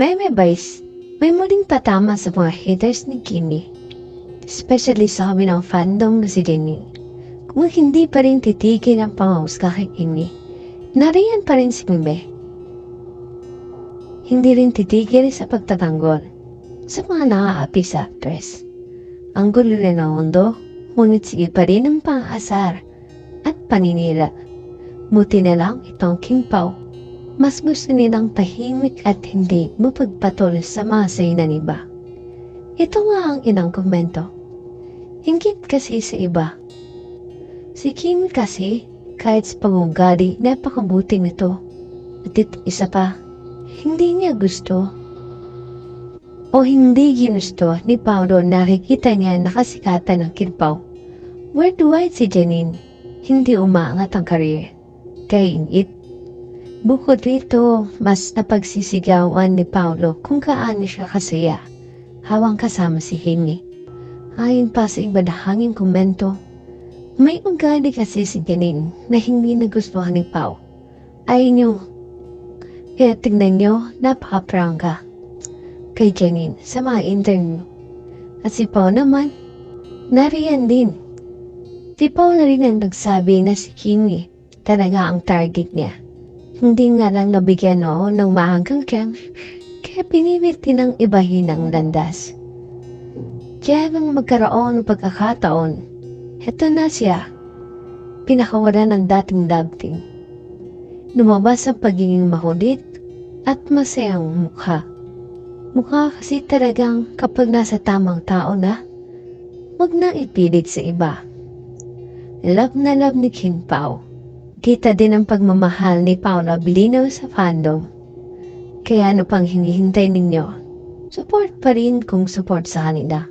May may vice, may muling patama sa mga haters ni Kimi. Especially sa kami ng fandom na si Jenny. Kung hindi pa rin titigil ang pangahusga kay Kimi, nariyan pa rin si Mime. Hindi rin titigil sa pagtatanggol sa mga nakaapi sa actress. Ang gulo rin ng mundo, ngunit sige pa rin ang pang-asar at paninira. Muti na lang itong King Pao. Mas gusto nilang tahimik at hindi mapagpatuloy sa mga sainan iba. Ito nga ang inang komento. Hingkit kasi sa iba. Si Kim kasi, kahit sa pangugali, napakabuti nito. At ito isa pa, hindi niya gusto o hindi ginusto ni Paolo nakikita niya nakasikatan ng kirpaw. Worldwide si Janine, hindi umaangat ang career. Kay Ingit. Bukod rito, mas napagsisigawan ni Paolo kung kaano siya kasaya hawang kasama si Hingi. Ayon pa sa iba na hanging komento, may ugali kasi si Janine na hindi nagustuhan ni Pao. Ay niyo, kaya tignan niyo, napaka-prangka kay Janine sa mga interview. At si Pao naman, nariyan din. Si Pao na rin ang nagsabi na si Kimi talaga ang target niya. Hindi nga lang nabigyan noon ng mahagang tiyan, kaya pinilit din ang ibahin ang landas. Kaya nang magkaroon ng pagkakataon, heto na siya. Pinakawala ng dating dating. Lumabas ang pagiging makulit at masayang mukha. Mukha kasi talagang kapag nasa tamang tao na, wag na ipilit sa iba. Love na love ni Kim Pao. Kita din ang pagmamahal ni Paula Bilino sa fandom. Kaya ano pang hinihintay ninyo? Support pa rin kung support sa kanila.